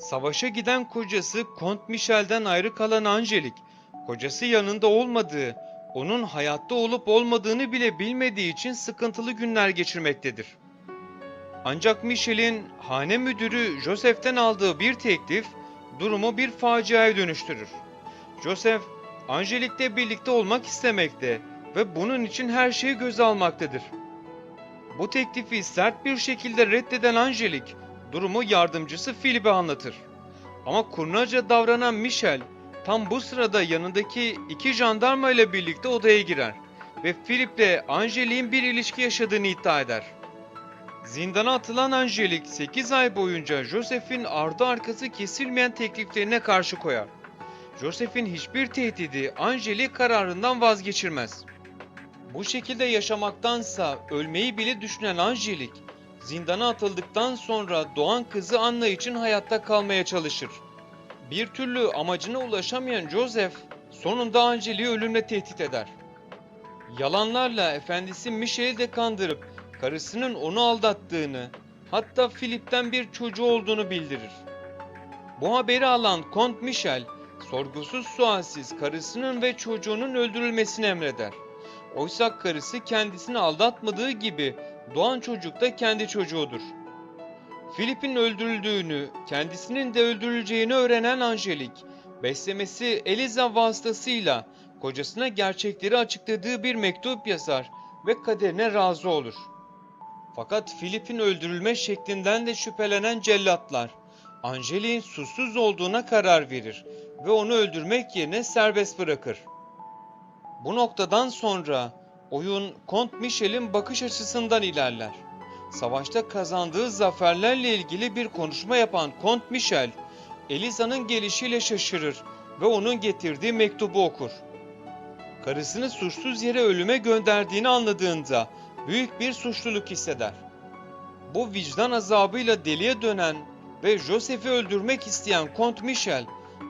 Savaşa giden kocası Kont Michel'den ayrı kalan Angelique, kocası yanında olmadığı, onun hayatta olup olmadığını bile bilmediği için sıkıntılı günler geçirmektedir. Ancak Michel'in hane müdürü Joseph'ten aldığı bir teklif durumu bir faciaya dönüştürür. Joseph, Angelique'le birlikte olmak istemekte ve bunun için her şeyi göze almaktadır. Bu teklifi sert bir şekilde reddeden Angelique, durumu yardımcısı Philip'e anlatır. Ama kurnaca davranan Michel, tam bu sırada yanındaki iki jandarma ile birlikte odaya girer ve Philip'le Angelique'in bir ilişki yaşadığını iddia eder. Zindana atılan Angelique 8 ay boyunca Joseph'in ardı arkası kesilmeyen tekliflerine karşı koyar. Joseph'in hiçbir tehdidi Angelique kararından vazgeçirmez. Bu şekilde yaşamaktansa ölmeyi bile düşünen Angelique, zindana atıldıktan sonra doğan kızı Anna için hayatta kalmaya çalışır. Bir türlü amacına ulaşamayan Joseph, sonunda Angelique'i ölümle tehdit eder. Yalanlarla efendisi Michel'i de kandırıp karısının onu aldattığını, hatta Philip'ten bir çocuğu olduğunu bildirir. Bu haberi alan Kont Michel, sorgusuz sualsiz karısının ve çocuğunun öldürülmesini emreder. Oysa karısı kendisini aldatmadığı gibi doğan çocuk da kendi çocuğudur. Filip'in öldürüldüğünü, kendisinin de öldürüleceğini öğrenen Angelique, beslemesi Eliza vasıtasıyla kocasına gerçekleri açıkladığı bir mektup yazar ve kaderine razı olur. Fakat Filip'in öldürülme şeklinden de şüphelenen cellatlar, Angelique'in suçsuz olduğuna karar verir ve onu öldürmek yerine serbest bırakır. Bu noktadan sonra oyun Kont Michel'in bakış açısından ilerler. Savaşta kazandığı zaferlerle ilgili bir konuşma yapan Kont Michel, Elisa'nın gelişiyle şaşırır ve onun getirdiği mektubu okur. Karısını suçsuz yere ölüme gönderdiğini anladığında büyük bir suçluluk hisseder. Bu vicdan azabıyla deliye dönen ve Joseph'i öldürmek isteyen Kont Michel,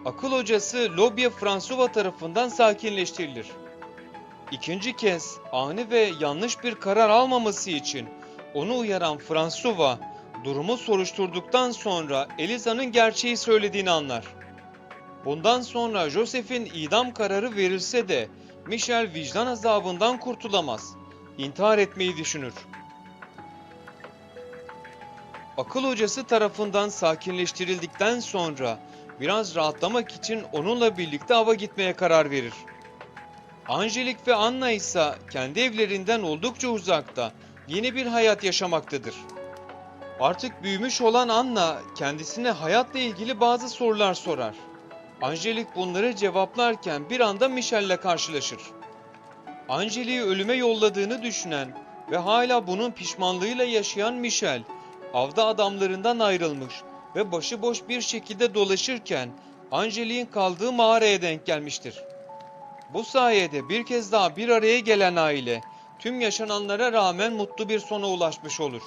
akıl hocası Lobye François tarafından sakinleştirilir. İkinci kez ani ve yanlış bir karar almaması için onu uyaran François, durumu soruşturduktan sonra Elisa'nın gerçeği söylediğini anlar. Bundan sonra Joseph'in idam kararı verilse de Michel vicdan azabından kurtulamaz. İntihar etmeyi düşünür. Akıl hocası tarafından sakinleştirildikten sonra biraz rahatlamak için onunla birlikte ava gitmeye karar verir. Angelique ve Anna ise kendi evlerinden oldukça uzakta yeni bir hayat yaşamaktadır. Artık büyümüş olan Anna kendisine hayatla ilgili bazı sorular sorar. Angelique bunları cevaplarken bir anda Michel'le karşılaşır. Angelique'i ölüme yolladığını düşünen ve hala bunun pişmanlığıyla yaşayan Michel, avda adamlarından ayrılmış ve başıboş bir şekilde dolaşırken Angelique'in kaldığı mağaraya denk gelmiştir. Bu sayede bir kez daha bir araya gelen aile tüm yaşananlara rağmen mutlu bir sona ulaşmış olur.